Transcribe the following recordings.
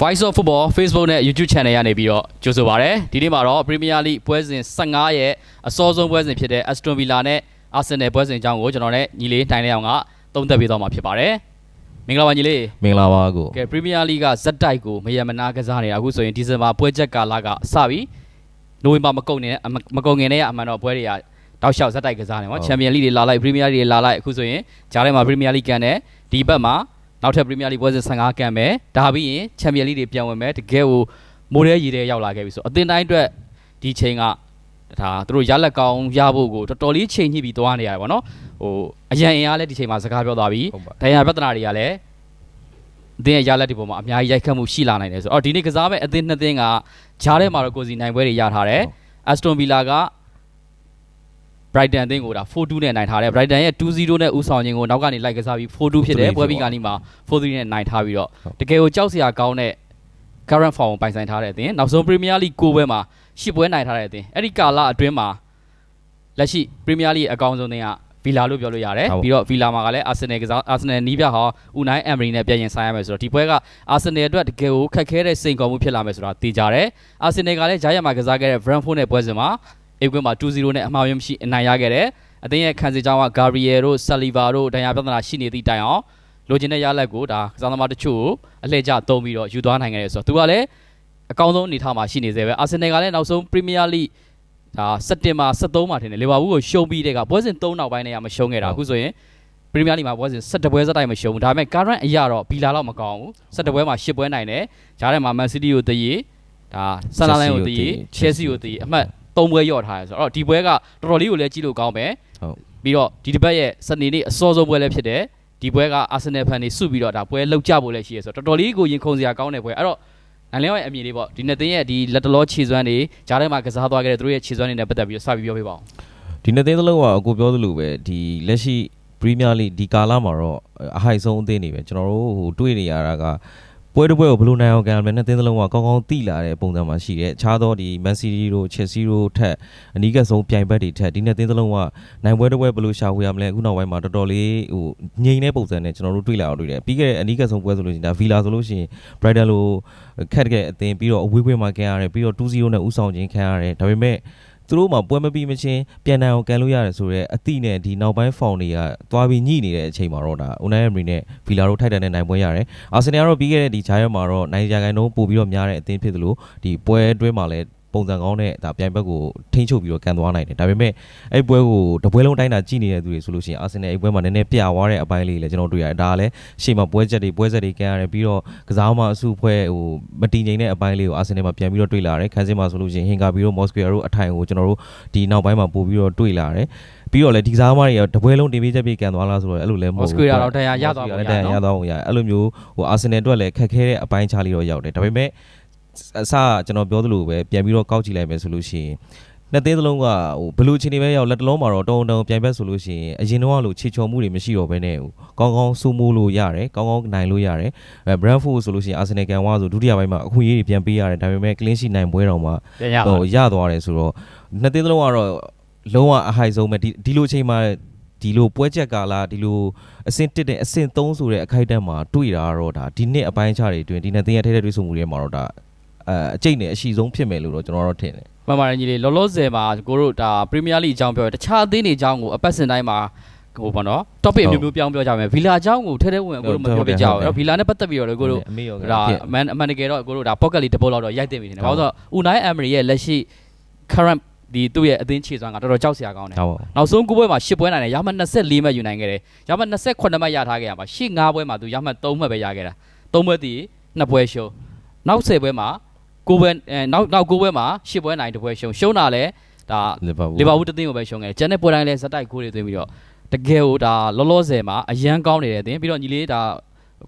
Voice of Football Facebook နဲ့ YouTube Channel ရနေပြီးတော့ကြိုဆိုပါရစေဒီနေ့မှာတော့ Premier League ပွဲစဉ်15ရဲ့အစောဆုံးပွဲစဉ်ဖြစ်တဲ့ Aston Villa နဲ့ Arsenal ပွဲစဉ်အကြောင်းကိုကျွန်တော်နဲ့ညီလေးတိုင်လေးအောင်ကသုံးသပ်ပေးသွားမှာဖြစ်ပါတယ်မင်္ဂလာပါညီလေးမင်္ဂလာပါကိုကဲ Premier League ကဇက်တိုက်ကိုမယမနာကစားနေတာအခုဆိုရင်ဒီဇင်ဘာပွဲချက်ကာလကစပြီနိုဝင်ဘာမကုန်နေတဲ့အမမကုန်ခင်နဲ့အမှန်တော့ပွဲတွေကတောက်လျှောက်ဇက်တိုက်ကစားနေပါချန်ပီယံလိတွေလာလိုက် Premier League တွေလာလိုက်အခုဆိုရင်ဂျားထဲမှာ Premier League ကန်တယ်ဒီဘက်မှာ နောက်ထပ် Premier League ပွဲစဉ်15ကန်မယ်ဒါပြီးရင်ချန်ပီယံလိတွေပြန်ဝင်မယ်တကယ်ကိုမိုးရဲရီတွေရောက်လာခဲ့ပြီဆိုအသင်းတိုင်းအတွက်ဒီချိန်ကဒါသူတို့ရလက်ကောင်းရဖို့ကိုတော်တော်လေးချိန်ညှိပြီးသွားနေရတယ်ဗောနော်ဟိုအရန်အင်အားလည်းဒီချိန်မှာစကားပြောသွားပြီဟုတ်ပါဒဏ်ရာပြဿနာတွေကလည်းအသင်းရဲ့ရလက်ဒီပေါ်မှာအများကြီးရိုက်ခတ်မှုရှိလာနိုင်တယ်ဆိုတော့အော်ဒီနေ့ကစားမဲ့အသင်းနှစ်သင်းကဂျားထဲမှာတော့ကိုစီနိုင်ပွဲတွေရထားတယ်။ Aston Villa က Brighton အသင်းကိုဒါ4-2နဲ့နိုင်ထားတယ်။ Brighton ရဲ့2-0နဲ့ဦးဆောင်ခြင်းကိုနောက်ကနေလိုက်ကစားပြီး4-2ဖြစ်တယ်4-2ပွဲပြီးကနေ့မှာ4-3နဲ့နိုင်ထားပြီးတော့တကယ်ကိုကြောက်စရာကောင်းတဲ့ current form ကိုပိုင်ဆိုင်ထားတဲ့အသင်းနောက်ဆုံး Premier League 9ပွဲမှာ10ပွဲနိုင်ထားတဲ့အသင်းအဲ့ဒီကာလအတွင်းမှာလက်ရှိ Premier League အကောင်းဆုံးသင်းက Villa လို့ပြောလို့ရတယ်ဟုတ်ပြီးတော့ Villa မှာကလည်း Arsenal ကစား Arsenal နီးပြဟောင်း Unai Emery နဲ့ပြန်ရင်ဆိုင်ရမယ်ဆိုတော့ဒီပွဲက Arsenal အတွက်တကယ်ကိုခက်ခဲတဲ့စိန်ခေါ်မှုဖြစ်လာမယ်ဆိုတာသိကြတယ် Arsenal ကလည်းဂျာရမှာကစားခဲ့တဲ့ Brentford နဲ့ပွဲစဉ်မှာ အိမ်ကွင်းမှာ2-0နဲ့အမှားယွင်းမရှိအနိုင်ရခဲ့တယ်အသင်းရဲ့ခံစစ်ကြောင်းက Gabriel တို့ Saliba တို့ဒဏ်ရာပြဿနာရှိနေသည့်တိုင်အောင်လိုချင်တဲ့ရလက်ကိုဒါကစားသမားတချို့ကိုအလှည့်ကျသုံးပြီးတော့ယူသွားနိုင်ခဲ့တယ်ဆိုတော့သူကလည်းအကောင်းဆုံးအနေအထားမှာရှိနေသေးပဲ Arsenal ကလည်းနောက်ဆုံး Premier League ဒါစက်တင်ဘာ23မှာထင်တယ်လီဗာပူးကိုရှုံးပြီးတဲ့ကပွဲစဉ်3နောက်ပိုင်းနဲ့ရမရှုံးခဲ့တာအခုဆိုရင်ပရီးမီးယားလိဂ်မှာပွဲစဉ်17ပွဲစတိုက်မရှုံးဘူးဒါပေမဲ့ current အရာတော့ဘီလာတော့မကောင်းဘူး17ပွဲမှာ10ပွဲနိုင်တယ်ဂျားထဲမှာ Man City ကိုတည်ဒါဆန်လာလိုင်းကိုတည် Chelsea ကိုတည်အမှတ် 3ပွဲရော့ထားတယ်ဆိုတော့ဒီပွဲကတော်တော်လေးကိုလည်းကြည့်လို့ကောင်းမယ်ဟုတ်ပြီးတော့ဒီတစ်ပတ်ရဲ့စနေနေ့အစောဆုံးပွဲလည်းဖြစ်တယ်ဒီပွဲက Arsenal ဖန်တွေစုပြီးတော့ဒါပွဲလောက်ကြဖို့လည်းရှိရဆိုတော့တော်တော်လေးကိုရင်ခုန်စရာကောင်းတဲ့ပွဲအဲ့တော့နိုင်လင်းရဲ့အမြင်လေးပေါ့ဒီနှစ်သင်းရဲ့ဒီလက်တလောခြေစွမ်းတွေဂျားထဲမှာကစားသွားခဲ့တဲ့သူတို့ရဲ့ခြေစွမ်းတွေနဲ့ပတ်သက်ပြီးတော့စပြီးပြောပြပါဦးဒီနှစ်သိန်းသလုံးကအကိုပြောသလိုပဲဒီလက်ရှိပရီးမီးယားလိဒီကာလာမှာတော့အဟိုက်ဆုံးအသင်းနေပဲကျွန်တော်တို့ဟိုတွေ့နေရတာက ပွဲတစ်ပွဲကိုဘယ်လိုနိုင်အောင်ကန်မလဲနှစ်သိန်းသလုံးကကောင်းကောင်းတိလာတဲ့ပုံစံမှာရှိတယ်အခြားသောဒီ Man City တို့ Chelsea တို့ထက်အနီးကပ်ဆုံးပြိုင်ဘက်တွေထက်ဒီနှစ်သိန်းသလုံးကနိုင်ပွဲတစ်ပွဲဘယ်လိုရှာဖွေရမလဲအခုနောက်ပိုင်းမှာတော်တော်လေးဟိုငြိမ်တဲ့ပုံစံနဲ့ကျွန်တော်တို့တွေ့လာအောင်တွေ့တယ်ပြီးခဲ့တဲ့အနီးကပ်ဆုံးပွဲဆိုလို့ရှိရင်ဒါ Villa ဆိုလို့ရှိရင် Brighton လိုခက်တဲ့အသင်းပြီးတော့အဝေးကွင်းမှာကန်ရတယ်ပြီးတော့2-0နဲ့ဥဆောင်ခြင်းခံရတယ်ဒါပေမဲ့ သူတို့မှပွဲမပြီးမချင်းပြန်နိုင်အောင်ကန်လို့ရတယ်ဆိုတော့အတိနဲ့ဒီနောက်ပိုင်းဖောင်တွေကသွားပြီးညှိနေတဲ့အချိန်မှာတော့ဒါ Unai Emery နဲ့ Villa တို့ထိုက်တန်တဲ့နိုင်ပွဲရတယ်။ Arsenal ကတော့ပြီးခဲ့တဲ့ဒီဂျာရက်မှာတော့နိုင်ရာဂိုင်နှုန်းပို့ပြီးတော့များတဲ့အသင်းဖြစ်သလိုဒီပွဲအတွင်းမှာလည်း ပုံစံကောင်းတဲ့ဒါပြိုင်ဘက်ကိုထိန်းချုပ်ပြီးတော့ကန်သွားနိုင်တယ်။ဒါပေမဲ့အဲ့ပွဲကိုတပွဲလုံးတိုင်းတာကြည့်နေတဲ့သူတွေဆိုလို့ရှိရင် Arsenal အဲ့ပွဲမှာနည်းနည်းပြသွားတဲ့အပိုင်းလေးလည်းကျွန်တော်တွေ့ရတယ်။ဒါကလည်းရှေ့မှာပွဲချက်တွေပွဲဆက်တွေကန်ရတယ်ပြီးတော့ကစားမှအစုဖွဲ့ဟိုမတည်ငြိမ်တဲ့အပိုင်းလေးကို Arsenal မှာပြန်ပြီးတော့တွေ့လာတယ်။ခန်းစင်းမှာဆိုလို့ရှိရင်ဟင်ကာပြီးတော့ Mosquera တို့အထိုင်ကိုကျွန်တော်တို့ဒီနောက်ပိုင်းမှာပို့ပြီးတော့တွေ့လာတယ်။ပြီးတော့လည်းဒီကစားသမားတွေကတပွဲလုံးတင်ပေးချက်ပြေကန်သွားလားဆိုတော့အဲ့လိုလည်းမဟုတ်ဘူး Mosquera တော့တရားရသွားပုံ Mosquera ရလည်းတရားရနော်သွားပုံရအဲ့လိုမျိုးဟို Arsenal အတွက်လည်းခက်ခဲတဲ့အပိုင်းခြားလေးတော့ရောက်တယ်ဒါပေမဲ့ အစကျွန်တော်ပြောသလိုပဲပြန်ပြီးတော့ကောက်ကြည့်လိုက်မယ်ဆိုလို့ရှိရင်နှစ်သိန်းသလုံးကဟိုဘလူးချင်းတွေပဲရောက်လက်တလုံးမှာတော့တုံတုံပြိုင်ဘက်ဆိုလို့ရှိရင်အရင်တော့ကလို့ခြေချော်မှုတွေမရှိတော့ဘဲနဲ့ဟိုကောင်းကောင်းစူးမိုးလို့ရတယ်ကောင်းကောင်းနိုင်လို့ရတယ်အဲ Brentford ဆိုလို့ရှိရင် Arsenal ကန်ဝါဆိုဒုတိယပိုင်းမှာအခွင့်အရေးတွေပြန်ပေးရတယ်ဒါပေမဲ့ clean sheet နိုင်ပွဲတော့မှပြန်ရပါဟိုရသွားတယ်ဆိုတော့နှစ်သိန်းသလုံးကတော့လုံးဝအဟိုက်ဆုံးပဲဒီဒီလိုအချိန်မှာဒီလိုပွဲချက်ကာလာဒီလိုအဆင့်တစ်တဲ့အဆင့်3ဆိုတဲ့အခိုက်အတန့်မှာတွေ့တာကတော့ဒါဒီနှစ်အပိုင်းအခြားတွေအတွင်းဒီနှစ်သိန်းရဲ့ထိတဲ့တွေးဆုံမှုတွေမှာတော့ဒါ အဲအကျိတ်နဲ့အရှိဆုံးဖြစ်မယ်လို့တော့ကျွန်တော်တော့ထင်တယ်မှန်ပါတယ်ညီလေးလောလောဆယ်မှာကိုတို့ဒါပရီးမီးယားလိအကြောင်းပြောရတခြားအသင်းတွေအကြောင်းကိုအပတ်စဉ်တိုင်းမှာဟိုပေါ့နော် topic မျိုးမျိုးပြောင်းပြောကြမယ်ဗီလာအကြောင်းကိုထဲထဲဝင်ကိုတို့မပြောပြကြဘူးအဲ့တော့ဗီလာနဲ့ပတ်သက်ပြီးတော့လေကိုတို့အမေရောဒါအမှန်အမှန်တကယ်တော့ကိုတို့ဒါ pocket လေးတစ်ပုတ်လောက်တော့ရိုက်တင်ပြီနေတယ်ဘာလို့ဆိုတော့ Unai Emery ရဲ့လက်ရှိ current ဒီသူ့ရဲ့အသင်းခြေစွမ်းကတော်တော်ကြောက်စရာကောင်းတယ်ဟုတ်ပါနောက်ဆုံး9ပွဲမှာ10ပွဲနိုင်တယ်ရမှတ်24မှတ်ယူနိုင်ခဲ့တယ်ရမှတ်28မှတ်ရထားခဲ့ရမှာရှေ့9ပွဲမှာသူရမှတ်3မှတ်ပဲရခဲ့တာ3ပွဲတည်2ပွဲရှုံးနောက်10ပွဲမှာ 9ပွဲအဲနောက်နောက်9ပွဲမှာ10ပွဲနိုင်1ပွဲရှုံးရှုံးတာလဲဒါလီဗာပူးလီဗာပူးတစ်သင်းကိုပဲရှုံးခဲ့တယ်ကျန်တဲ့ပွဲတိုင်းလဲဇက်တိုက်ကိုတွေသွင်းပြီးတော့တကယ်ကိုဒါလောလောဆယ်မှာအရန်ကောင်းနေတယ်အသင်းပြီးတော့ညီလေးဒါ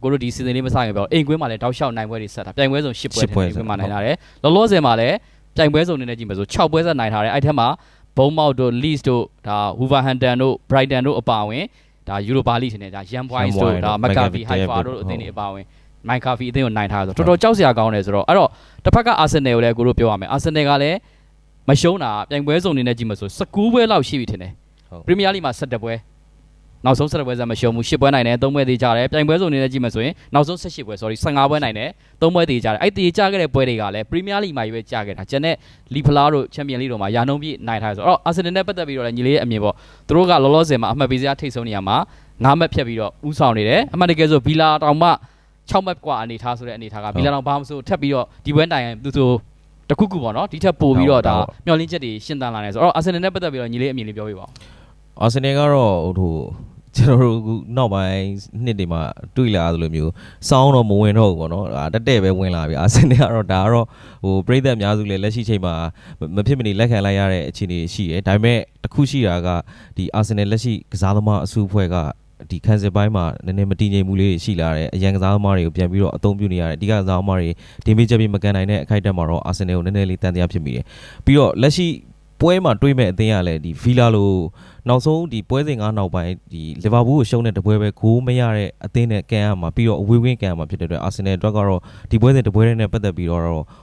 ကိုတို့ဒီစီဇန်လေးမစခင်ပြောအိမ်ကွင်းမှာလည်းတောက်လျှောက်နိုင်ပွဲတွေဆက်တာပြိုင်ပွဲစုံ10ပွဲထင်တယ်အိမ်ကွင်းမှာနိုင်လာတယ်လောလောဆယ်မှာလည်းပြိုင်ပွဲစုံနေနဲ့ကြည့်မယ်ဆို6ပွဲဆက်နိုင်ထားတယ်အဲ့ထက်မှာဘုံမောက်တို့ Leeds တို့ဒါ Wolverhampton တို့ Brighton တို့အပါအဝင်ဒါ Europa League ထင်တယ်ဒါ Young Boys တို့ဒါ McCarthy Haifa တို့အသင်းတွေအပါအဝင် McCarthy အသင်းကိုနိုင်ထားဆိုတော်တော်ကြောက်စရာကောင်းတယ်ဆိုတော့အဲ့တော့တစ်ဖက်က Arsenal ကိုလည်းကိုတို့ပြောရမယ် Arsenal ကလည်းမရှုံးတာပြိုင်ပွဲစုံနေနဲ့ကြည့်မယ်ဆို19ပွဲလောက်ရှိပြီထင်တယ် Premier League မှာ17ပွဲနောက်ဆုံးဆက်ပွဲဆက်မရှုံးဘူး10ပွဲနိုင်တယ်3ပွဲသေးကြတယ်ပြိုင်ပွဲစုံအနေနဲ့ကြည့်မယ်ဆိုရင်နောက်ဆုံး18ပွဲ sorry 15ပွဲနိုင်တယ်3ပွဲသေးကြတယ်အဲ့တေကြခဲ့တဲ့ပွဲတွေကလည်း Premier League မှာရွေးကြခဲ့တာကျန်တဲ့လီဖလားတို့ချန်ပီယံလိတို့မှာယာနှုံးပြည့်နိုင်ထားတယ်ဆိုတော့အာဆင်နယ်နဲ့ပတ်သက်ပြီးတော့လည်းညီလေးရဲ့အမြင်ပေါ့သူတို့ကလောလောဆယ်မှာအမှတ်ပေးစရာထိတ်ဆုံးနေရမှာ9မှတ်ဖြတ်ပြီးတော့ဥဆောင်နေတယ်အမှတ်တကယ်ဆိုဘီလာတောင်မှ 6မှတ်กว่าအနေထားဆိုတဲ့အနေထားကဘီလာတောင်ဘာမှမဆိုထပ်ပြီးတော့ဒီပွဲတိုင်သူဆိုတခုခုပေါ့နော်ဒီထက်ပိုပြီးတော့ဒါမျောလင်းချက်တွေရှင်းတန်းလာတယ်ဆိုတော့အာဆင်နယ်နဲ့ပတ်သက်ပြီးတော့ညီလေးအမြင်လေးပြောပြပါဦး အာဆင်နယ်ကတော့ဟိုကျွန်တော်တို့အခုနောက်ပိုင်းနှစ်တွေမှာတွေ့လာသလိုမျိုးစောင်းတော့မဝင်တော့ဘူးပေါ့နော်အာတက်တဲ့ပဲဝင်လာပြီအာဆင်နယ်ကတော့ဒါကတော့ဟိုပြည်သက်အများစုလည်းလက်ရှိချိန်မှာမဖြစ်မနေလက်ခံလိုက်ရတဲ့အခြေအနေရှိတယ်ဒါပေမဲ့တစ်ခုရှိတာကဒီအာဆင်နယ်လက်ရှိကစားသမားအစုအဖွဲ့က ဒီခန်းစစ်ပိုင်းမှာနည်းနည်းမတည်ငြိမ်မှုလေးတွေရှိလာတယ်အရန်ကစားသမားတွေကိုပြန်ပြီးတော့အသုံးပြုနေရတယ်အဓိကကစားသမားတွေဒီမေးချက်ပြီးမကန်နိုင်တဲ့အခိုက်အတန့်မှာတော့အာဆင်နယ်ကိုနည်းနည်းလေးတန်တရားဖြစ်မိတယ်ပြီးတော့လက်ရှိ ပွဲမှာတွေးမဲ့အသင်းကလည်းဒီဗီလာလိုနောက်ဆုံးဒီပွဲစဉ်ကနောက်ပိုင်းဒီလီဗာပူးကိုရှုံးတဲ့တပွဲပဲဂိုးမရတဲ့အသင်းနဲ့ကန်ရမှာပြီးတော့အဝေးဝင်းကန်ရမှာဖြစ်တဲ့အတွက်အာဆင်နယ်အတွက်ကတော့ဒီပွဲစဉ်တပွဲနဲ့ပတ်သက်ပြီးတော့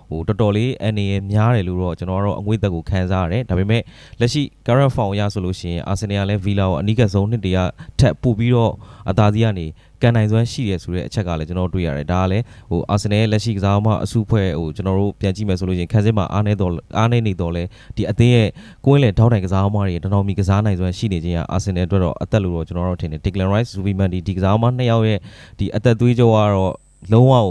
ဟိုတော်တော်လေးအနေရများတယ်လို့တော့ကျွန်တော်ကတော့အငွေ့သက်ကိုခံစားရတယ်ဒါပေမဲ့လက်ရှိ current form အရဆိုလို့ရှိရင်အာဆင်နယ်ကလည်းဗီလာကိုအနီးကပ်ဆုံးနှစ်တရထက်ပို့ပြီးတော့အသာစီးကနေ ကန်နိုင်စွမ်းရှိတယ်ဆိုတဲ့အချက်ကလည်းကျွန်တော်တို့တွေ့ရတယ်ဒါကလည်းဟိုအာဆင်နယ်ရဲ့လက်ရှိကစားသမားအစုဖွဲ့ဟိုကျွန်တော်တို့ပြန်ကြည့်မယ်ဆိုလို့ရှိရင်ခန်းစစ်မှာအားနေတော့အားနေနေတော့လဲဒီအသင်းရဲ့ကိုင်းလေထောက်တိုင်ကစားသမားတွေတတော်မီကစားနိုင်စွမ်းရှိနေခြင်းကအာဆင်နယ်အတွက်တော့အသက်လို့တော့ကျွန်တော်တို့ထင်တယ် Declan Rice Zubimendi ဒီကစားသမားနှစ်ယောက်ရဲ့ဒီအသက်သွေးကြောကတော့လုံးဝဟို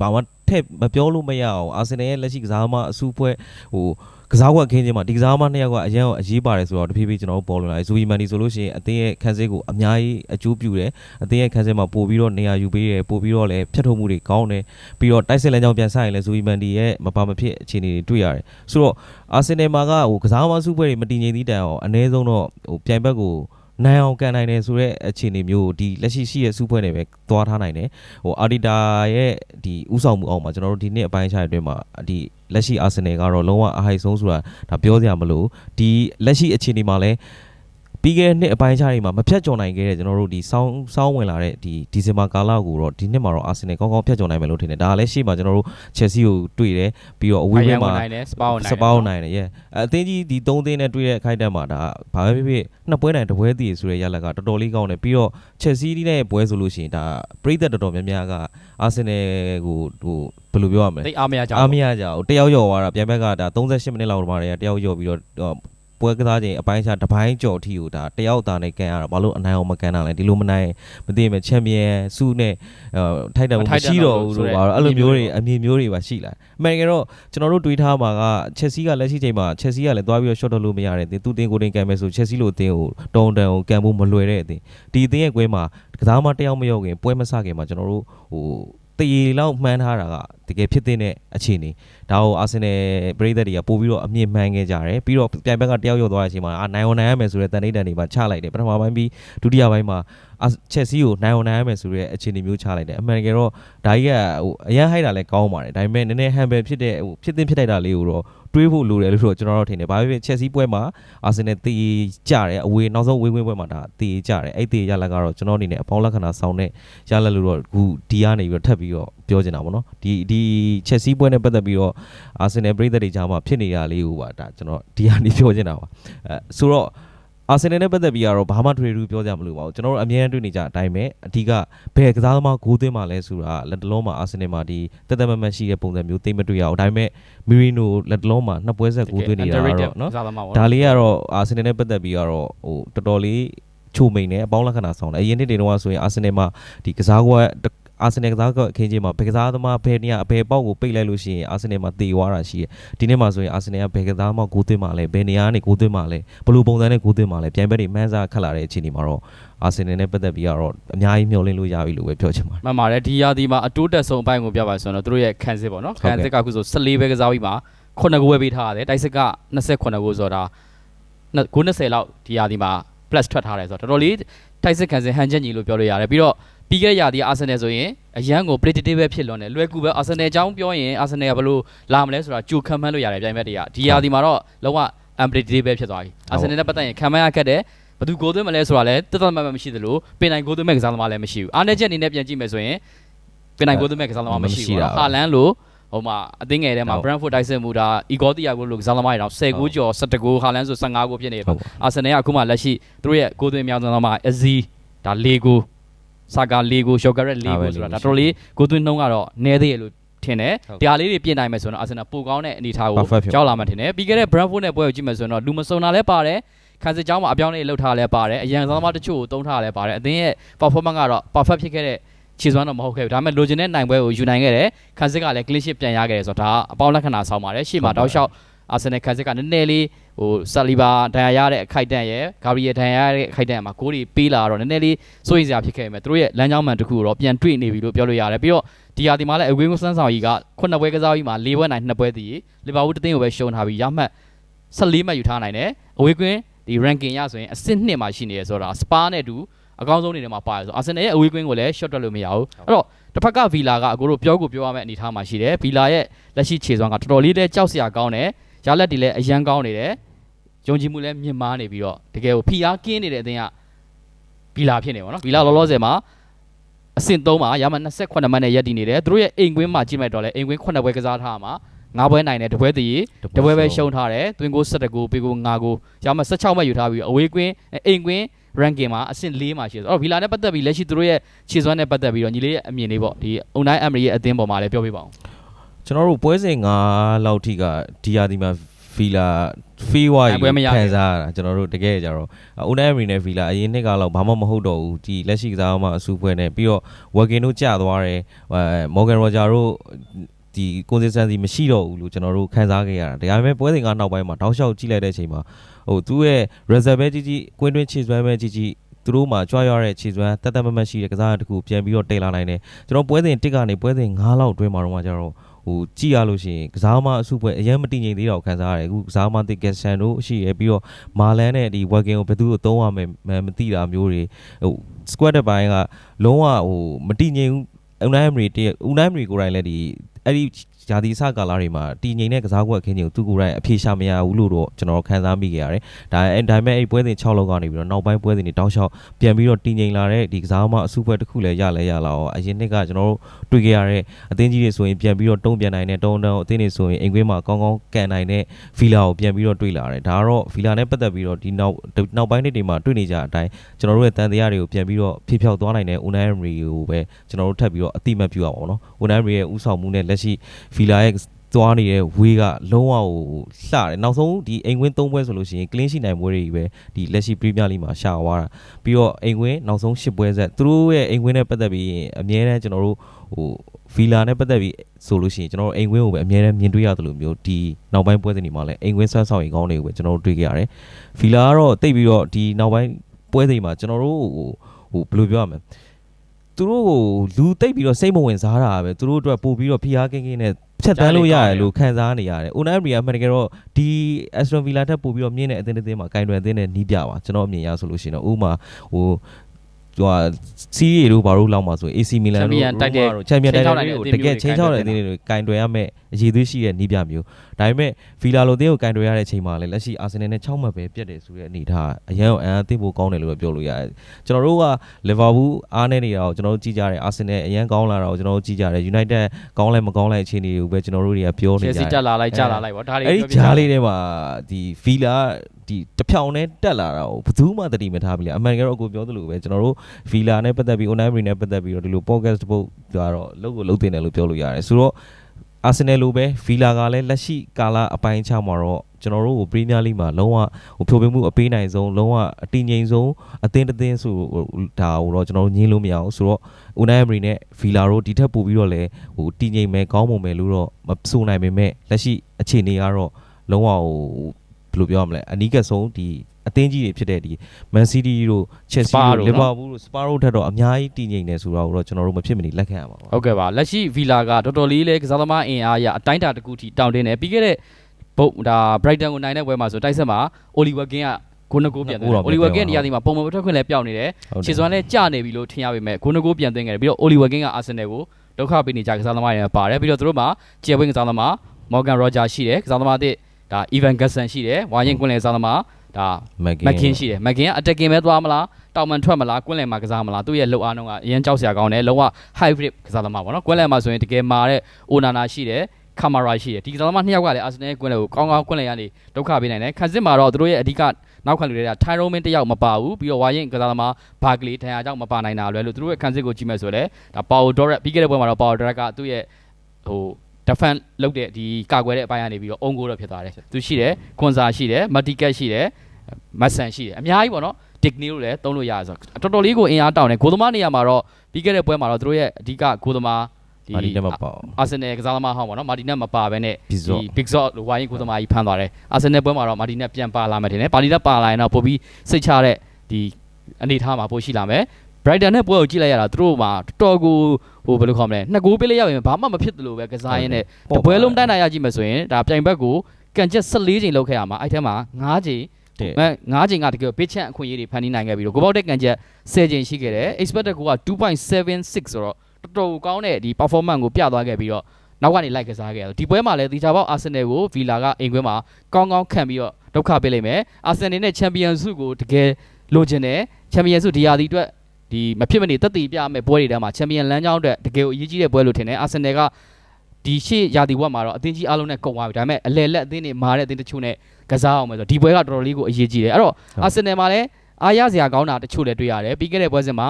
ဘာမှထည့်မပြောလို့မရအောင်အာဆင်နယ်ရဲ့လက်ရှိကစားသမားအစုဖွဲ့ဟို ကစားကွက်ခင်းချင်းမှာဒီကစားသမားနှစ်ယောက်ကအရင်ကအရေးပါတယ်ဆိုတော့တဖြည်းဖြည်းကျွန်တော်တို့ပေါ်လွင်လာတယ်ဇူဘီမန်ဒီဆိုလို့ရှိရင်အသင်းရဲ့ခန်းစစ်ကိုအများကြီးအကျိုးပြုတယ်အသင်းရဲ့ခန်းစစ်မှာပို့ပြီးတော့နေရာယူပေးတယ်ပို့ပြီးတော့လည်းဖြတ်ထုတ်မှုတွေကောင်းတယ်ပြီးတော့တိုက်စစ်လမ်းကြောင်းပြန်ဆိုင်ရင်လည်းဇူဘီမန်ဒီရဲ့မပါမဖြစ်အခြေအနေတွေတွေ့ရတယ်ဆိုတော့အာဆင်နယ်မှာကဟိုကစားသမားစုဖွဲ့တွေမတည်ငြိမ်သေးတန်အောင်အနည်းဆုံးတော့ဟိုပြိုင်ဘက်ကို နိုင်အောင်ကန်နိုင်တယ်ဆိုတဲ့အခြေအနေမျိုးဒီလက်ရှိရှိရဲ့စုဖွဲ့တွေပဲသွားထားနိုင်တယ်ဟိုအာဒီတာရဲ့ဒီဥဆောင်မှုအောင်မှာကျွန်တော်တို့ဒီနှစ်အပိုင်းခြားအတွင်းမှာဒီလက်ရှိအာဆင်နယ်ကတော့လုံးဝအဟိုက်ဆုံးဆိုတာဒါပြောစရာမလိုဒီလက်ရှိအခြေအနေမှာလည်း ပြီးခဲ့တဲ့နှစ်အပိုင်းခြားတွေမှာမဖြတ်ကျော်နိုင်ခဲ့တဲ့ကျွန်တော်တို့ဒီစောင်းစောင်းဝင်လာတဲ့ဒီဒီဇင်ဘာကာလကိုတော့ဒီနှစ်မှာတော့အာဆင်နယ်ကောင်းကောင်းဖြတ်ကျော်နိုင်မယ်လို့ထင်တယ်ဒါကလည်းရှေ့မှာကျွန်တော်တို့ချက်စီကိုတွေ့တယ်ပြီးတော့အဝေးဝင်းမှာနိုင်တယ်စပါကိုနိုင်စပောင်းနိုင်တယ်ရဲ့အသင်းကြီးဒီ၃သင်းနဲ့တွေ့တဲ့အခိုက်အတန့်မှာဒါဘာပဲဖြစ်ဖြစ်နှစ်ပွဲနိုင်တစ်ပွဲတည်ဆိုတဲ့ရလက်ကတော်တော်လေးကောင်းတယ်ပြီးတော့ချက်စီနဲ့ပွဲဆိုလို့ရှိရင်ဒါပရိသတ်တော်တော်များများကအာဆင်နယ်ကိုဟိုဘယ်လိုပြောရမလဲတိတ်အားမရကြဘူးအားမရကြဘူးတယောက်ယော်သွားတာပြန်ဘက်ကဒါ38မိနစ်လောက်တော့မှတယောက်ယော်ပြီးတော့ ပွဲကစားချိန်အပိုင်းခြားတစ်ပိုင်းကြော်ထီကိုဒါတယောက်သားနဲ့ကန်ရတာဘာလို့အနိုင်အောင်မကန်တာလဲဒီလိုမနိုင်မသိမဲ့ချန်ပီယံစုနဲ့ထိုက်တယ်မရှိတော့ဘူးလို့ပါတော့အဲ့လိုမျိုးတွေအမြင်မျိုးတွေပါရှိလာအမှန်တကယ်တော့ကျွန်တော်တို့တွေးထားမှာကချက်စီကလက်ရှိချိန်မှာချက်စီကလည်းသွားပြီးတော့ short တော့လို့မရတဲ့တင်သူတင်ကိုတင်ကန်မယ်ဆိုချက်စီလိုအတင်းကိုတုံတန်ကိုကန်ဖို့မလွယ်တဲ့အတင်းဒီအတင်းရဲ့ကွဲမှာကစားမတယောက်မရောက်ခင်ပွဲမစခင်မှာကျွန်တော်တို့ဟို တရေလောက်မှန်းထားတာကတကယ်ဖြစ်တဲ့အခြေအနေဒါကိုအာဆင်နယ်ပရိသတ်တွေကပို့ပြီးတော့အမြင့်မှန်းခဲ့ကြတယ်ပြီးတော့ပြိုင်ဘက်ကတယောက်ရောက်သွားတဲ့အချိန်မှာအာနိုင်အောင်နိုင်ရမယ်ဆိုတဲ့တန်ဋိဌာန်တွေမှာချလိုက်တယ်ပထမပိုင်းပြီးဒုတိယပိုင်းမှာချက်စီကိုနိုင်အောင်နိုင်ရမယ်ဆိုတဲ့အခြေအနေမျိုးချလိုက်တယ်အမှန်တကယ်တော့ဒါကြီးကဟိုအရန်ဟိုက်တာလည်းကောင်းပါတယ်ဒါပေမဲ့နည်းနည်းဟန်ဘယ်ဖြစ်တဲ့ဟိုဖြစ်တင်ဖြစ်ထိုက်တာလေးကိုတော့ တွေးဖို့လိုတယ်လို့တော့ကျွန်တော်တို့ထင်တယ်ဘာဖြစ်ဖြစ်ချက်စီပွဲမှာအာဆင်နယ်တီးကြတယ်အဝေးနောက်ဆုံးဝေးဝေးပွဲမှာဒါတီးကြတယ်အဲ့တီးရလက်ကတော့ကျွန်တော်အနေနဲ့အပေါင်းလက္ခဏာဆောင်တဲ့ရလက်လို့တော့အခုဒီကနေပြီးတော့ထပ်ပြီးတော့ပြောချင်တာပေါ့နော်ဒီဒီချက်စီပွဲနဲ့ပတ်သက်ပြီးတော့အာဆင်နယ်ပြည်သက်တွေကြားမှာဖြစ်နေတာလေးကိုပါဒါကျွန်တော်ဒီကနေပြောချင်တာပါအဲဆိုတော့ အာဆင်နယ်နဲ့ပတ်သက်ပြီးတော့ဘာမှထွေထူးပြောကြမလို့ပါဘူးကျွန်တော်တို့အမြဲတမ်းတွေ့နေကြအတိုင်းပဲအဓိကဘယ်ကစားသမားဂိုးသွင်းမှလဲဆိုတာလက်တလုံးမှာအာဆင်နယ်မှာဒီတက်တက်မတ်မတ်ရှိတဲ့ပုံစံမျိုးသိမတွေ့ရအောင်ဒါပေမဲ့မီရီနိုလက်တလုံးမှာနှစ်ပွဲဆက်ဂိုးသွင်းနေတာတော့နော်စားသမားပေါ့ဒါလေးကတော့အာဆင်နယ်နဲ့ပတ်သက်ပြီးတော့ဟိုတော်တော်လေးချိုမိန်တယ်အပေါင်းလက္ခဏာဆောင်တယ်အရင်နှစ်တွေတုန်းကဆိုရင်အာဆင်နယ်မှာဒီကစားကွက် အာဆင်နယ်ကစားကွက်အခင်းချင်းမှာဘယ်ကစားသမားဘယ်နေရာအဘယ်ပေါက်ကိုပိတ်လိုက်လို့ရှိရင်အာဆင်နယ်မှာတေသွားတာရှိတယ်ဒီနေ့မှာဆိုရင်အာဆင်နယ်ကဘယ်ကစားသမားကိုသွင်းမှလဲဘယ်နေရာကနေကိုသွင်းမှလဲဘယ်လိုပုံစံနဲ့ကိုသွင်းမှလဲပြိုင်ဘက်တွေမှန်းစားခတ်လာတဲ့အခြေအနေမှာတော့အာဆင်နယ်နဲ့ပတ်သက်ပြီးတော့အများကြီးမျှော်လင့်လို့ရပြီလို့ပဲပြောချင်ပါတယ်မှန်ပါတယ်ဒီရာသီမှာအတိုးတက်ဆုံးအပိုင်းကိုပြပါဆိုတော့သူတို့ရဲ့ခံစစ်ပေါ့နော်ဟုတ်ခံကဲ့စစ်ကအခုဆို14ပဲကစားပြီးမှာ9ဂိုးပဲပေးထားရတယ်တိုက်စစ်က28ဂိုးဆိုတာနှစ်ဂိုး20လောက်ဒီရာသီမှာ plus ထွက်ထားတယ်ဆိုတော့တော်တော်လေးတိုက်စစ်ခံစစ်ဟန်ချက်ညီလို့ပြောလို့ရတယ်ပြီးတော့ ပြီးခဲ့တဲ့ရာသီအာဆင်နယ်ဆိုရင်အရန်ကို predictive ပဲဖြစ်လွန်တယ်လွယ်ကူပဲအာဆင်နယ်အကြောင်းပြောရင်အာဆင်နယ်ကဘယ်လိုလာမလဲဆိုတာကြိုခံမှန်းလို့ရတယ်ပြိုင်ဘက်တွေကဒီရာသီမှာတော့လုံးဝ unpredictable ပဲဖြစ်သွားပြီအာဆင်နယ်နဲ့ပတ်သက်ရင်ခံမှန်းရခက်တယ်ဘယ်သူဂိုးသွင်းမလဲဆိုတာလည်းတသက်မှတ်မှတ်မရှိသလိုပင်နိုင်ဂိုးသွင်းမဲ့ကစားသမားလည်းမရှိဘူးအားနည်းချက်အနေနဲ့ပြန်ကြည့်မယ်ဆိုရင်ပင်နိုင်ဂိုးသွင်းမဲ့ကစားသမားမရှိဘူးပေါ့နော်ဟာလန်လိုဟဟိုမှာအသင်းငယ်ထဲမှာဟုတ် Brentford တိုက်စစ်မှုဒါ Igor Thiago လို့ကစားသမားတွေတော့10ဂိုးကျော်17ဂိုးဟာလန်ဆို15ဂိုးဖြစ်နေပါဟုတ်ပါအာဆင်နယ်ကအခုမှလက်ရှိသူတို့ရဲ့ဂိုးသွင်းမြောက်သမားအဇီဒါ၄ဂိုး ဆာကာ၄ဂိုးရှော့ကရက်၄ဂိုးဆိုတာဒါတော်တော်လေးဂိုးသွင်းနှုန်းကတော့နည်းသေးရလို့ထင်တယ်ဟုတ်တရားလေးတွေပြင်နိုင်မယ်ဆိုတော့အာဆင်နယ်ပိုကောင်းတဲ့အနေအထားကို Perfect ဖြစ်ကြောက်လာမှထင်တယ်ပြီးခဲ့တဲ့ Brentford နဲ့ပွဲကိုကြည့်မယ်ဆိုရင်တော့လူမစုံတာလည်းပါတယ်ခန်းစစ်ကြောင်းမှာအပြောင်းအလဲလှုပ်ထားလဲပါတယ်အရန်သမားတချို့ကိုတုံးထားလဲပါတယ်အသင်းရဲ့ performance ကတော့ perfect ဖြစ်ခဲ့တဲ့ခြေစွမ်းတော့မဟုတ်ခဲ့ဘူးဒါပေမဲ့လိုချင်တဲ့နိုင်ပွဲကိုယူနိုင်ခဲ့တယ်ခန်းစစ်ကလည်း clean sheet ပြန်ရခဲ့တယ်ဆိုတော့ဒါကအပေါင်းလက္ခဏာဆောင်ပါတယ်ရှေ့မှာဟုတ်ပါတောက်လျှောက်အာဆင်နယ်ခန်းစစ်ကနည်းနည်းလေး ဟိုဆလီဘာဒဏ်ရာရတဲ့အခိုက်အတန့်ရဲ့ဂါဘရီယယ်ဒဏ်ရာရတဲ့အခိုက်အတန့်မှာဂိုးတွေပေးလာတော့နည်းနည်းလေးစိုးရိမ်စရာဖြစ်ခဲ့ပေမဲ့သူတို့ရဲ့လမ်းကြောင်းမှန်တစ်ခုကိုတော့ပြန်တွေ့နေပြီလို့ပြောလို့ရတယ်ပြီးတော့ဒီဟာဒီမှာလည်းအဝင်းကိုစန်းဆောင်ကြီးကခုနှစ်ပွဲကစားပြီးမှာ၄ပွဲနိုင်နှစ်ပွဲတည်လီဗာပူးတစ်သင်းကိုပဲရှုံးထားပြီးရမှတ်14မှတ်ယူထားနိုင်တယ်အဝေးကွင်းဒီ ranking ရဆိုရင်အဆင့်2မှာရှိနေရဆိုတော့စပါးနဲ့အတူအကောင်းဆုံးနေတယ်မှာပါတယ်ဆိုအာဆင်နယ်ရဲ့အဝေးကွင်းကိုလည်း shot တက်လို့မရဘူးအဲ့တော့တစ်ဖက်ကဗီလာကအကိုတို့ပြောကိုပြောရမယ့်အနေအထားမှာရှိတယ်ဗီလာရဲ့လက်ရှိခြေစွမ်းကတော်တော်လေးလည်းကြောက်စရာကောင်းတယ် ရလက်တွေလည်းအရန်ကောင်းနေတယ်ယုံကြည်မှုလည်းမြင့်မားနေပြီးတော့တကယ်ကိုဖီအားကင်းနေတဲ့အသင်းကဗီလာဖြစ်နေပါတော့ဗီလာလောလောဆယ်မှာအဆင့်3မှာရမှ28မှတ်နဲ့ရပ်တည်နေတယ်သူတို့ရဲ့အိမ်ကွင်းမှာကြည့်မဲ့တော့လေအိမ်ကွင်း9ပွဲကစားထားမှာ9ပွဲနိုင်တယ်တပွဲတည်တပွဲပဲရှုံးထားတယ်တွင်ကို17ကိုပေကို9ကိုရမှ16မှတ်ယူထားပြီးအဝေးကွင်းအိမ်ကွင်း ranking မှာအဆင့်4မှာရှိတယ်အဲ့တော့ဗီလာနဲ့ပတ်သက်ပြီးလက်ရှိသူတို့ရဲ့ခြေစွမ်းနဲ့ပတ်သက်ပြီးတော့ညီလေးရဲ့အမြင်လေးပေါ့ဒီ online emery ရဲ့အသင်းပေါ်မှာလည်းပြောပြပါအောင် ကျွန်တော်တို့ပွဲစဉ်9လောက်ထိကဒီယာဒီမှာဖီလာဖီဝါအဲ့ပွဲမရခဲ့ခံစားရတာကျွန်တော်တို့တကယ်ကြတော့အိုနိုအမရီနဲ့ဖီလာအရင်နှစ်ကလောက်ဘာမှမဟုတ်တော့ဘူးဒီလက်ရှိကစားသမားအစုဖွဲ့နဲ့ပြီးတော့ဝက်ကင်တို့ကြာသွားတယ်မော်ဂန်ရောဂျာတို့ဒီ consistency မရှိတော့ဘူးလို့ကျွန်တော်တို့ခံစားခဲ့ရတာဒါပေမဲ့ပွဲစဉ်ကနောက်ပိုင်းမှာတောက်လျှောက်ကြည့်လိုက်တဲ့အချိန်မှာဟိုသူ့ရဲ့ reserve ပဲကြီးကြီးကွင်းတွင်းခြေစွမ်းပဲကြီးကြီးသူတို့မှာကြွားရတဲ့ခြေစွမ်းတက်တက်မတ်မတ်ရှိတဲ့ကစားရတစ်ခုပြန်ပြီးတော့တိတ်လာနိုင်တယ်ကျွန်တော်ပွဲစဉ်1ကနေပွဲစဉ်9လောက်အတွင်းမှာတော့ကျတော့ ဟိုကြည့်ရလို့ရှိရင်ကစားမအစုပွဲအရင်မတည်ငြိမ်သေးတော့ခံစားရတယ်အခုကစားမတစ်ကက်ဆန်တို့ရှိရပြီးတော့မာလန်နဲ့ဒီဝက်ကင်ကိုဘယ်သူကိုသုံးရမယ်မသိတာမျိုးတွေဟို squad တဲ့ဘိုင်းကလုံးဝဟိုမတည်ငြိမ်ဘူးအူနိုင်းမရီတအူနိုင်းမရီကိုယ်တိုင်လည်းဒီအဲ့ဒီ ဂျာဒီစကာလာတွေမှာတည်ငြိမ်တဲ့ကစားကွက်ခင်းကြီးကိုသူကိုယ်တိုင်အဖြေရှာမရဘူးလို့တော့ကျွန်တော်ခံစားမိခဲ့ရတယ်ဒါအဲ့ဒါပေမဲ့အဲ့ပွဲစဉ်6လောက်ကနေပြီးတော့နောက်ပိုင်းပွဲစဉ်တွေတောက်လျှောက်ပြန်ပြီးတော့တည်ငြိမ်လာတဲ့ဒီကစားမအစုပွဲတစ်ခုလည်းရလဲရလာတော့အရင်နှစ်ကကျွန်တော်တို့တွေ့ခဲ့ရတဲ့အသင်းကြီးတွေဆိုရင်ပြန်ပြီးတော့တုံ့ပြန်နိုင်တဲ့တုံးတုံးအသင်းတွေဆိုရင်အိမ်ကွင်းမှာကောင်းကောင်းကန်နိုင်တဲ့ဖီလာကိုပြန်ပြီးတော့တွေ့လာတယ်ဒါကတော့ဖီလာနဲ့ပတ်သက်ပြီးတော့ဒီနောက်နောက်ပိုင်းနှစ်တွေမှာတွေ့နေကြအတိုင်းကျွန်တော်တို့ရဲ့တန်တရားတွေကိုပြန်ပြီးတော့ဖိဖြောက်သွားနိုင်တဲ့ Unai Emery ကိုပဲကျွန်တော်တို့ထပ်ပြီးတော့အတိမတ်ပြုရပါဘောနော် Unai Emery ရဲ့ဥဆောင်မှုနဲ့လက်ရှိဖီလာရဲ့သွားနေတဲ့ဝေးကလုံးဝဟိုလှတယ်နောက်ဆုံးဒီအိမ်ကွင်း၃ပွဲဆိုလို့ရှိရင် clean sheet နိုင်ပွဲတွေကြီးပဲဒီလက်ရှိ Premier League မှာရှာသွားတာပြီးတော့အိမ်ကွင်းနောက်ဆုံး၈ပွဲဆက်သူတို့ရဲ့အိမ်ကွင်းနဲ့ပတ်သက်ပြီးအမြဲတမ်းကျွန်တော်တို့ဟိုဗီလာနဲ့ပတ်သက်ပြီးဆိုလို့ရှိရင်ကျွန်တော်တို့အိမ်ကွင်းကိုပဲအများနဲ့မြင်တွေ့ရတယ်လို့မျိုးဒီနောက်ပိုင်းပွဲစဉ်တွေမှာလည်းအိမ်ကွင်းဆွမ်းဆောင်ရင်ကောင်းတွေကိုပဲကျွန်တော်တို့တွေ့ကြရတယ်။ဗီလာကတော့တိတ်ပြီးတော့ဒီနောက်ပိုင်းပွဲစဉ်မှာကျွန်တော်တို့ဟိုဟိုဘယ်လိုပြောရမလဲသူတို့ကိုလူတိတ်ပြီးတော့စိတ်မဝင်စားတာပဲသူတို့အတွက်ပို့ပြီးတော့ဖိအားကင်းကင်းနဲ့ ဖြတ်တန်းလို့ရတယ်လို့ခံစားနေရတယ်။ Unai Emery ကမှန်တကယ်တော့ဒီ Aston Villa ထက်ပို့ပြီးတော့မြင့်တဲ့အသင်းတစ်သင်းမှာကင်တွယ်အသင်းနဲ့နီးပြပါကျွန်တော်အမြင်ရဆိုလို့ရှိရင်တော့ဥပမာဟိုဟိုစီးရီတို့ဘာလို့လောက်မှာဆို AC Milan တို့ Champion တိုက်တဲ့ချန်ပီယံတိုက်တဲ့ချိန်ကိုချောက်တနိုင်တဲ့အသင်းကယ်ချင်းချောက်တဲ့အသင်းတွေကင်တွယ်ရမယ် အရေးသွေးရှိတဲ့နီးပြမျိုးဒါပေမဲ့ဗီလာလိုအသင်းကိုကင်တွယ်ရတဲ့အချိန်မှာလည်းလက်ရှိအာဆင်နယ်နဲ့6မှတ်ပဲပြတ်တယ်ဆိုတဲ့အနေထားအရန်အန်အသင်းဖို့ကောင်းတယ်လို့ပဲပြောလို့ရတယ်ကျွန်တော်တို့ကလီဗာပူးအားနေနေတာကိုကျွန်တော်တို့ကြည့်ကြတယ်အာဆင်နယ်အရန်ကောင်းလာတာကိုကျွန်တော်တို့ကြည့်ကြတယ်ယူနိုက်တက်ကောင်းလဲမကောင်းလဲအခြေအနေကိုပဲကျွန်တော်တို့တွေကပြောနေချယ်ကြဆီတယ်တက်လာလိုက်ကြလာလိုက်ပေါ့ဒါတွေအဲ့ဒီပြောပြဂျားလေးထဲမှာဒီဗီလာဒီတဖြောင်နဲ့တက်လာတာကိုဘယ်သူမှတတိမထားဘူးလေအမှန်ကတော့အကိုပြောသလိုပဲကျွန်တော်တို့ဗီလာနဲ့ပတ်သက်ပြီး Unai Emery နဲ့ပတ်သက်ပြီးတော့ဒီလို podcast တစ်ပုတ်ကတော့လုံးကိုလုံးတင်တယ်လို့ပြောလို့ရတယ်ဆိုတော့ အာဆင်နယ်လိုပဲဗီလာကလည်းလက်ရှိကာလအပိုင်းခြားမှာတော့ကျွန်တော်တို့ကိုပရီးမီးယားလိမှာလုံးဝဟိုဖြိုပြမှုအပေးနိုင်ဆုံးလုံးဝအတည်ငြိမ်ဆုံးအသင်းတစ်သင်းဆိုဒါကိုတော့ကျွန်တော်တို့ညင်းလို့မရအောင်ဆိုတော့ Unai Emery နဲ့ Villa တို့ဒီထက်ပိုပြီးတော့လည်းဟိုတည်ငြိမ်မယ်ကောင်းမွန်မယ်လို့တော့မဆိုနိုင်ပေမဲ့လက်ရှိအခြေအနေကတော့လုံးဝဟိုဘယ်လိုပြောရမလဲအနီးကပ်ဆုံးဒီ အသင်းကြီးတွေဖြစ်တဲ့ဒီ Man City တို့ Chelsea Spurs တို့တို့နော် Liverpool တို့ Spurs တို့ထက်တော့အများကြီးတည်ငြိမ်နေဆိုတော့တော့ကျွန်တော်တို့မဖြစ်မနေလက်ခံရမှာပါဟုတ်ကဲ့ပါလက်ရှိဗီလာကတော်တော်လေးလဲကစားသမားအင်အားရအတိုင်းတာတစ်ခုထိတောင်းတင်းတယ်ပြီးခဲ့တဲ့ဘုတ်ဒါ Brighton ကိုနိုင်တဲ့ပွဲမှာဆိုတိုက်ဆက်မှာ Oliver King ကဂိုးနှစ်ဂိုးပြန်သွင်းတယ် Oliver King နေရာဒီမှာပုံမှန်ထွက်ခွင့်လဲပျောက်နေတယ်ဟုတ်တယ်ခြေစွမ်းလဲကျနေပြီလို့ထင်ရပေမဲ့ဂိုးနှစ်ဂိုးပြန်သွင်းခဲ့တယ်ပြီးတော့ Oliver King က Arsenal ကိုဒုက္ခပေးနေကြကစားသမားတွေနဲ့ပါတယ်ပြီးတော့သူတို့မှာကျယ်ဝင်းကစားသမား Morgan Roger ရှိတယ်ကစားသမားတစ်ဒါ Evan Gerson ရှိတယ်ဝါရင်ကွင်းလဲကစားသမား ဒါ Mackin မက်ခင်ရှိတယ်မက်ခင်ကအတက်ခင်ပဲသွားမလားတောင်မန်ထွက်မလားကွင်းလယ်မှာကစားမလားသူ့ရဲ့လှုပ်အားနှုန်းကအရင်ကြောက်စရာကောင်းတယ်လုံးဝ hybrid ကစားသမားပေါ့နော်ကွင်းလယ်မှာဆိုရင်တကယ်မာတဲ့အိုနာနာရှိတယ်ခါမာရာရှိတယ်ဒီကစားသမားနှစ်ယောက်ကလည်းအာဆင်နယ်ရဲ့ကွင်းလေကိုကောင်းကောင်းကွင်းလေကနေဒုက္ခပေးနိုင်တယ်ခန်းစစ်မှာတော့သူတို့ရဲ့အဓိကနောက်ခံလူတွေကထိုင်ရိုမင်းတစ်ယောက်မပါဘူးပြီးတော့ဝါရင်ကစားသမားဘာကလီထန်ယာကြောင့်မပါနိုင်တာလွယ်လို့သူတို့ရဲ့ခန်းစစ်ကိုကြည့်မယ်ဆိုလဲဒါပါဝါဒေါရက်ပြီးခဲ့တဲ့ပွဲမှာတော့ပါဝါဒေါရက်ကသူ့ရဲ့ဟို defend လုပ်တဲ့ဒီကာကွယ်တဲ့အပိုင်းကနေပြီးတော့အုံကိုတော့ဖြစ်သွားတယ်သူရှိတယ်ခွန်စာရှိတယ်မတ်တီကက်ရှိတယ်မတ်ဆန်ရှိတယ်အများကြီးပေါ့နော် dignity လို့လည်းသုံးလို့ရတယ်ဆိုတော့တော်တော်လေးကိုအင်အားတောင်းတယ်ဂိုးသမားနေရာမှာတော့ပြီးခဲ့တဲ့ပွဲမှာတော့သူတို့ရဲ့အဓိကဂိုးသမားဒီမာဒီနဲ့မပေါ့အာဆင်နယ်ကစားသမားဟောင်းပေါ့နော်မာတီနက်မပါဘဲနဲ့ဘီဇော့ဒီ big shot လို့ဝိုင်းကိုသမားကြီးဖမ်းသွားတယ်အာဆင်နယ်ပွဲမှာတော့မာတီနက်ပြန်ပါလာမယ်ထင်တယ်ပါလီနက်ပါလာရင်တော့ပို့ပြီးစိတ်ချတဲ့ဒီအနေထားမှာပို့ရှိလာမယ် Brighton နဲ့ပွဲကိုကြည့်လိုက်ရတာသူတို့မှာတော်တော်ကိုဟိုဘယ်လိုခေါ်မလဲနှစ်ကိုးပေးလိုက်ရရင်ဘာမှမဖြစ်သလိုပဲကစားရင်းနဲ့တပွဲလုံးတန်းနိုင်ရကြည့်မယ်ဆိုရင်ဒါပြိုင်ဘက်ကိုကန်ချက်14ချိန်လောက်ခဲ့ရမှာအဲ့ထဲမှာ9ချိန်တဲ့အဲ9ချိန်ကတကယ်ပေးချက်အခွင့်အရေးတွေဖန်တီးနိုင်ခဲ့ပြီးတော့ကိုပေါက်တဲ့ကန်ချက်10ချိန်ရှိခဲ့တယ် expected ကိုက2.76ဆိုတော့တော်တော်ကောင်းတဲ့ဒီ performance ကိုပြသွားခဲ့ပြီးတော့နောက်ကနေလိုက်ကစားခဲ့ရတယ်ဒီပွဲမှာလည်းတီချာပေါက်အာဆင်နယ်ကိုဗီလာကအိမ်ကွင်းမှာကောင်းကောင်းခံပြီးတော့ဒုက္ခပေးလိုက်မယ်အာဆင်နယ်နဲ့ချန်ပီယံဆုကိုတကယ်လိုချင်တယ်ချန်ပီယံဆုဒီယာဒီအတွက် ဒီမဖြစ်မနေတက်တည်ပြမယ်ပွဲတွေထဲမှာချန်ပီယံလမ်းကြောင်းအတွက်တကယ်ကိုအရေးကြီးတဲ့ပွဲလို့ထင်တယ်အာဆင်နယ်ကဒီရှေ့ယာဒီဝက်မှာတော့အသင်းကြီးအားလုံးနဲ့ကုန်သွားပြီဒါပေမဲ့အလယ်လက်အသင်းတွေမာတဲ့အသင်းတချို့နဲ့ကစားအောင်မယ်ဆိုတော့ဒီပွဲကတော်တော်လေးကိုအရေးကြီးတယ်အဲ့တော့အာဆင်နယ်မှာလည်းအားရစရာကောင်းတာတချို့လည်းတွေ့ရတယ်ပြီးခဲ့တဲ့ပွဲစဉ်မှာ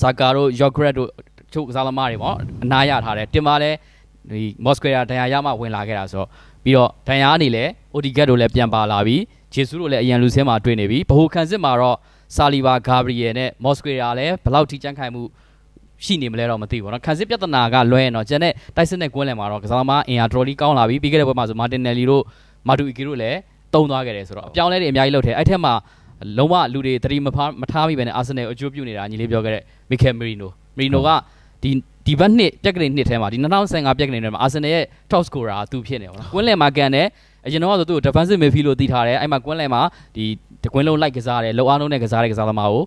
ဇာကာတို့ယော့ဂရက်တို့တချို့ကစားသမားတွေပေါ့အနားရထားတယ်တင်မာလည်းဒီမော့စကွေယာဒန်ယာရမှဝင်လာခဲ့တာဆိုတော့ပြီးတော့ဒန်ယာကနေလည်းအိုဒီဂက်တို့လည်းပြန်ပါလာပြီးဂျေဆူတို့လည်းအရန်လူဆင်းမှာတွေ့နေပြီဘဟိုခံစစ်မှာတော့ ဆာလီဘာဂါဘရီယယ်နဲ့မော့စကွေယာလည်းဘယ်လောက်ထိကြမ်းခိုင်မှုရှိနေမလဲတော့မသိဘူးเนาะခံစစ်ပြဿနာကလွဲရင်တော့ကျန်တဲ့တိုက်စစ်နဲ့ကွင်းလယ်မှာတော့ကစားသမားအင်အားတော်တော်လေးကောင်းလာပြီပြီးခဲ့တဲ့ပွဲမှာဆိုမာတင်နယ်လီတို့မာတူအီကီတို့လည်းတုံးသွားခဲ့တယ်ဆိုတော့အပြောင်းအလဲတွေအများကြီးလုပ်တယ်အဲ့ထက်မှာ လုံးဝလူတွေသတိမဖားမထားမိပဲနဲ့အာဆင်နယ်အကျိုးပြုနေတာညီလေးပြောခဲ့တဲ့မီကယ်မီရီနိုမီရီနိုကဒီဒီဘက်နှစ်ပြက်ကလေးနှစ်ထဲမှာဒီ2015ပြက်ကလေးထဲမှာအာဆင်နယ်ရဲ့ top scorer ကသူဖြစ်နေပါတော့ကွင်းလယ်မှာကန်တယ်အရင်တော့ဆိုသူ့ကို defensive midfield လို့သိထားတယ်အဲ့မှာကွင်းလယ်မှာဒီ တကွင်းလုံးလိုက်ကစားတယ်လောအားလုံးနဲ့ကစားတဲ့ကစားသမားကို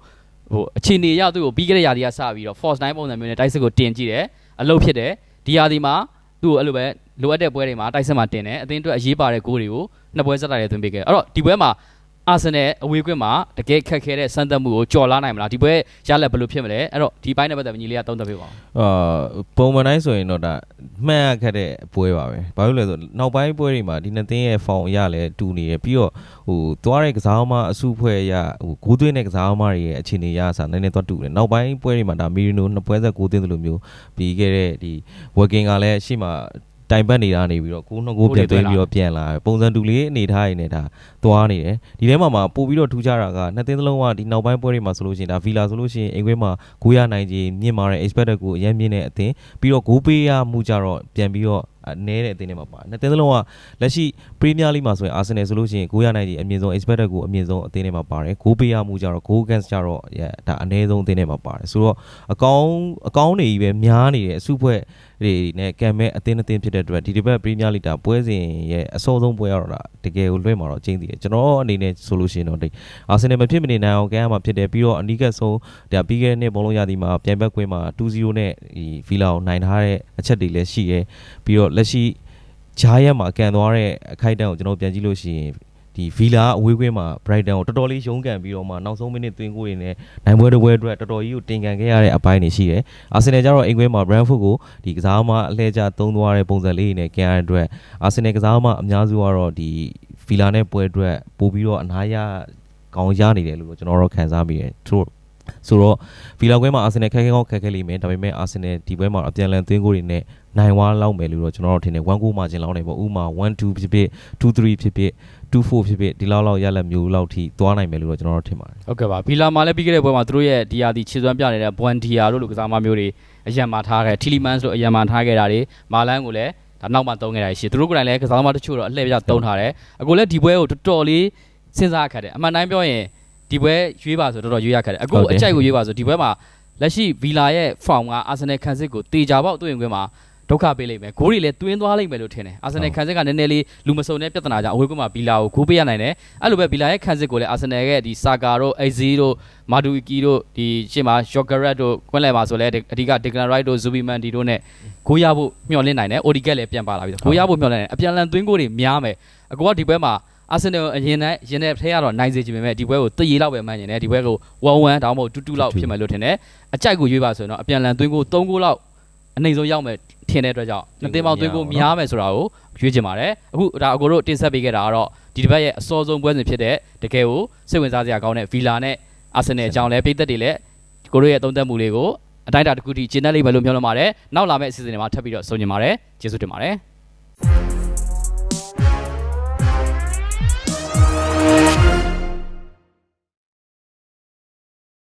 ဟိုအခြေအနေရသူ့ကိုပြီးခဲ့တဲ့ရာသီကစပြီးတော့ force 9ပုံစံမျိုးနဲ့တိုက်စစ်ကိုတင်ကြည့်တယ်အလုပ်ဖြစ်တယ်ဒီရာသီမှာသူ့ကိုအဲ့လိုပဲလိုအပ်တဲ့ပွဲတွေမှာတိုက်စစ်မှာတင်တယ်အသင်းအတွက်အရေးပါတဲ့ဂိုးတွေကိုနှစ်ပွဲစက်တိုက်ရသွင်းပေးခဲ့အဲ့တော့ဒီပွဲမှာ အာဆင်နယ်အဝေးကွင်းမှာတကယ်ခက်ခဲတဲ့စမ်းသပ်မှုကိုကြော်လာနိုင်မလားဒီပွဲရလက်ဘယ်လိုဖြစ်မလဲအဲ့တော့ဒီပိုင်းနဲ့ပတ်သက်ပြီးညီလေးကသုံးသပ်ပေးပါဦးအာပုံမှန်တိုင်းဆိုရင်တော့ဒါမှတ်ရခက်တဲ့ပွဲပါပဲဘာလို့လဲဆိုနောက်ပိုင်းပွဲတွေမှာဒီနှစ်သင်းရဲ့ form အရလည်းတူနေတယ်ပြီးတော့ဟိုသွားတဲ့ကစားသမားအစုဖွဲ့အရဟိုဂိုးသွင်းတဲ့ကစားသမားတွေရဲ့အခြေအနေအရအစားနည်းနည်းသွားတူတယ်နောက်ပိုင်းပွဲတွေမှာဒါမီရီနိုနှစ်ပွဲဆက်ဂိုးသွင်းသလိုမျိုးပြီးခဲ့တဲ့ဒီ working ကလည်းရှေ့မှာ တိုင်ပတ်နေတာနေပြီးတော့ကိုနှစ်ကိုပြန်သွင်းပြီးတော့ပြန်လာတယ်ပုံစံတူလေးအနေထားရနေဒါသွားနေတယ်ဒီထဲမှာမှာပို့ပြီးတော့ထူးခြားတာကနှစ်သင်းသလုံးကဒီနောက်ပိုင်းပွဲတွေမှာဆိုလို့ရှိရင်ဒါဗီလာဆိုလို့ရှိရင်အိမ်ခွဲမှာဂိုးရနိုင်ခြင်းမြင့်မာတဲ့ expected ကိုအရင်မြင့်တဲ့အသင်းပြီးတော့ဂိုးပေးရမှုကြတော့ပြန်ပြီးတော့ နဲတဲ့အသင်းတွေမှာပါနှစ်သင်းသလုံးကလက်ရှိပရီးမီးယားလိမှာဆိုရင်အာဆင်နယ်ဆိုလို့ရှိရင်ဂိုးရနိုင်ခြင်းအမြင့်ဆုံး expected ကိုအမြင့်ဆုံးအသင်းတွေမှာပါတယ်ဂိုးပေးရမှုကြတော့ goal against ကြတော့ဒါအနည်းဆုံးအသင်းတွေမှာပါတယ်ဆိုတော့အကောင်းအကောင်းတွေကြီးပဲများနေတယ်အစုဖွဲ့တွေနဲ့ကံမဲ့အသင်းအသင်းဖြစ်တဲ့အတွက်ဒီဒီဘက်ပရီးမီးယားလိတာပွဲစဉ်ရဲ့အစောဆုံးပွဲရတော့ဒါတကယ်ကိုလွှဲမှာတော့ကျင်းသေးတယ်ကျွန်တော်အနေနဲ့ဆိုလို့ရှိရင်တော့ဒီအာဆင်နယ်မဖြစ်မနေနိုင်အောင်ကမ်းရမှာဖြစ်တယ်ပြီးတော့အနီးကပ်ဆုံးဒါပြီးခဲ့တဲ့နှစ်ဘောလုံးရသည်မှာပြန်ဘက်ကွင်းမှာ2-0နဲ့ဒီဗီလာကိုနိုင်ထားတဲ့အချက်တွေလည်းရှိတယ်ပြီးတော့လက်ရှိဂျားရက်မှာကန်သွားတဲ့အခိုက်အတန့်ကိုကျွန်တော်ပြန်ကြည့်လို့ရှိရင်ဒီဗီလာအဝေးကွင်းမှာ Brighton ကိုတော်တော်လေးရုန်းကန်ပြီးတော့မှနောက်ဆုံးမိနစ်သွင်းကိုရင်းနဲ့နိုင်ပွဲတစ်ပွဲအတွက်တော်တော်ကြီးကိုတင်ကန်ခဲ့ရတဲ့အပိုင်းတွေရှိတယ်။အာဆင်နယ်ကျတော့အင်ကွင်းမှာ Brentford ကိုဒီကစားသမားအလှည့်ကျသုံးသွားတဲ့ပုံစံလေးတွေနဲ့ကန်ရတဲ့အတွက်အာဆင်နယ်ကစားသမားအများစုကတော့ဒီဗီလာနဲ့ပွဲအတွက်ပို့ပြီးတော့အနားရကောင်းရနေတယ်လို့တော့ကျွန်တော်တို့ခံစားမိတယ်။သူတို့ ဆိုတော့ဗီလာကွင်းမှာအာဆင်နယ်ခက်ခဲကောင်းခက်ခဲလိမ့်မယ်ဒါပေမဲ့အာဆင်နယ်ဒီပွဲမှာအပြန်အလှန်သွင်းကိုတွေနဲ့နိုင်ဝါလောက်မယ်လို့တော့ကျွန်တော်တို့ထင်တယ်1 goal margin လောက်နေပေါ့ဥပမာ1 2ဖြစ်ဖြစ်2 3ဖြစ်ဖြစ်2 4ဖြစ်ဖြစ်ဒီလောက်လောက်ရလက်မျိုးလောက်ထိသွားနိုင်မယ်လို့တော့ကျွန်တော်တို့ထင်ပါတယ်ဟုတ်ကဲ့ပါဘီလာမှာလည်းပြီးခဲ့တဲ့ပွဲမှာသူတို့ရဲ့ဒီယာဒီခြေစွမ်းပြနေတဲ့ဘွမ်ဒီယာတို့လိုကစားသမားမျိုးတွေအရန်မာထားခဲ့ထီလီမန်စ်တို့အရန်မာထားခဲ့တာတွေမာလန်ကိုလည်းဒါနောက်မှသုံးခဲ့တာရှိသူတို့ကလည်းကစားသမားတချို့တော့အလှည့်ပြသုံးထားတယ်အခုလည်းဒီပွဲကိုတော်တော်လေးစဉ်းစားခက်တယ်အမှန်တိုင်းပြောရင် ဒီပွဲရွေးပါဆိုတော်တော်ရွေးရခက်တယ်အခုအကြိုက်ကိုရွေးပါဆိုဒီပွဲမှာလက်ရှိဗီလာရဲ့ form ကအာဆင်နယ်ခံစစ်ကိုတေချာပေါက်တွေ့ရင်ခွင့်မှာဒုက္ခပေးလိမ့်မယ်ဂိုးတွေလည်းတွင်းသွားလိမ့်မယ်လို့ထင်တယ်အာဆင်နယ်ခံစစ်ကနည်းနည်းလေးလူမစုံတဲ့ပြဿနာကြောင့်အဝေးကွင်းမှာဗီလာကိုဂိုးပေးရနိုင်တယ်အဲ့လိုပဲဗီလာရဲ့ခံစစ်ကိုလည်းအာဆင်နယ်ရဲ့ဒီဆာကာတို့အိဇီတို့မာဒူကီတို့ဒီရှေ့မှာရှော့ဂရက်တို့ကွင်းလယ်မှာဆိုလဲအဓိကဒီကလန်ရိုက်တို့ဇူဘီမန်ဒီတို့နဲ့ဂိုးရဖို့မျှော်လင့်နိုင်တယ်အိုဒီကက်လည်းပြန်ပါလာပြီဂိုးရဖို့မျှော်လင့်နိုင်တယ်အပြန်လန်သွင်းဂိုးတွေများမယ်အကောကဒီပွဲမှာ အာဆင်နယ်အရင်နဲ့ရင်နဲ့ထဲကတော့နိုင်စေချင်ပေမဲ့ဒီပွဲကိုတရေလောက်ပဲမှန်းနေတယ်ဒီပွဲကို1-1တောင်းမို့2-2လောက်ဖြစ်မယ်လို့ထင်တယ်အကြိုက်ကိုရွေးပါဆိုရင်တော့အပြန်လန်သွင်းဂိုး3ဂိုးလောက်အနေဆုံးရောက်မယ်ထထင်တဲ့အတွက်ကြောင့်နှစ်သင်းပေါင်းသွင်းကိုများမယ်ဆိုတာကိုရွေးချင်ပါတယ်အခုဒါအကိုတို့တင်ဆက်ပေးခဲ့တာကတော့ဒီတစ်ပတ်ရဲ့အစောဆုံးပွဲစဉ်ဖြစ်တဲ့တကယ်ကိုစိတ်ဝင်စားစရာကောင်းတဲ့ဗီလာနဲ့အာဆင်နယ်အကြောင်းလဲပိသက်တွေလည်းကိုတို့ရဲ့သုံးသပ်မှုလေးကိုအတိုင်းအတာတစ်ခုထိကျင်းတတ်လိမ့်မယ်လို့မျှော်လင့်ပါတယ်နောက်လာမယ့်အစီအစဉ်တွေမှာထပ်ပြီးတော့ဆုံညင်ပါတယ်ကျေးဇူးတင်ပါတယ်